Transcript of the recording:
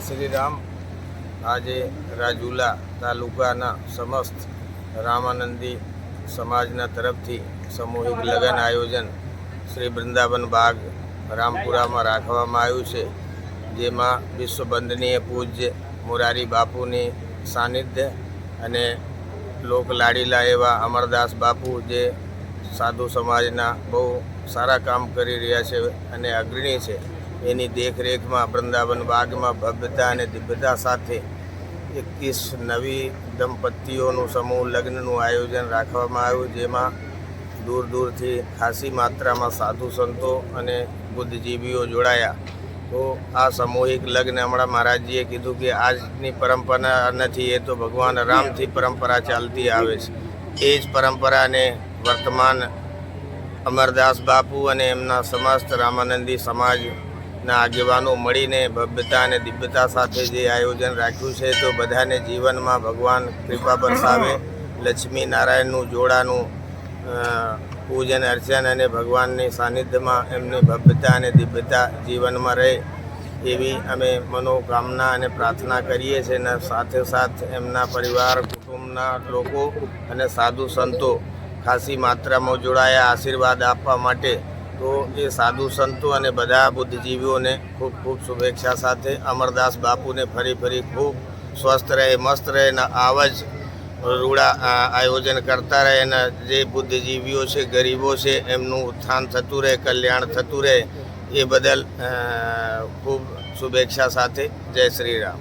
શ્રી રામ આજે રાજુલા તાલુકાના સમસ્ત રામાનંદી સમાજના તરફથી સામૂહિક લગ્ન આયોજન શ્રી વૃંદાવન બાગ રામપુરામાં રાખવામાં આવ્યું છે, જેમાં વિશ્વ બંદનીય પૂજ્ય મોરારી બાપુની સાનિધ્ય અને લોક લાડીલા એવા અમરદાસ બાપુ જે સાધુ સમાજના બહુ સારા કામ કરી રહ્યા છે અને અગ્રણી છે. એની દેખરેખમાં વૃંદાવન બાગમાં ભવ્યતા અને દિવ્યતા સાથે એકવીસ નવી દંપતીઓનું સમૂહ લગ્નનું આયોજન રાખવામાં આવ્યું, જેમાં દૂર દૂરથી ખાસી માત્રામાં સાધુ સંતો અને બુદ્ધિજીવીઓ જોડાયા. તો આ સામૂહિક લગ્ન હમણાં મહારાજજીએ કીધું કે આજની પરંપરા નથી, એ તો ભગવાન રામથી પરંપરા ચાલતી આવે છે. એ જ પરંપરાને વર્તમાન અમરદાસ બાપુ અને એમના સમસ્ત રામાનંદી સમાજના આગેવાનો મળીને ભવ્યતા અને દિવ્યતા સાથે જે આયોજન રાખ્યું છે, તો બધાને જીવનમાં ભગવાન કૃપા બરસાવે, લક્ષ્મી નારાયણનું જોડાનું પૂજન, અર્ચન અને ભગવાનની સાનિધ્યમાં એમની ભવ્યતા અને દિવ્યતા જીવનમાં રહે એવી અમે મનોકામના અને પ્રાર્થના કરીએ છીએ અને સાથે સાથ એમના પરિવાર, કુટુંબના લોકો અને સાધુ સંતો ખાસી માત્રામાં જોડાયા આશીર્વાદ આપવા માટે તો એ સાધુ સંતો અને બધા બુદ્ધિજીવીઓને ખૂબ ખૂબ શુભેચ્છા સાથે અમરદાસ બાપુને ફરી ફરી ખૂબ સ્વસ્થ રહે, મસ્ત રહે અને આવા જ રૂડા આયોજન કરતા રહે અને જે બુદ્ધિજીવીઓ છે, ગરીબો છે, એમનું ઉત્થાન થતું રહે, કલ્યાણ થતું રહે, એ બદલ ખૂબ શુભેચ્છા સાથે જય શ્રી રામ.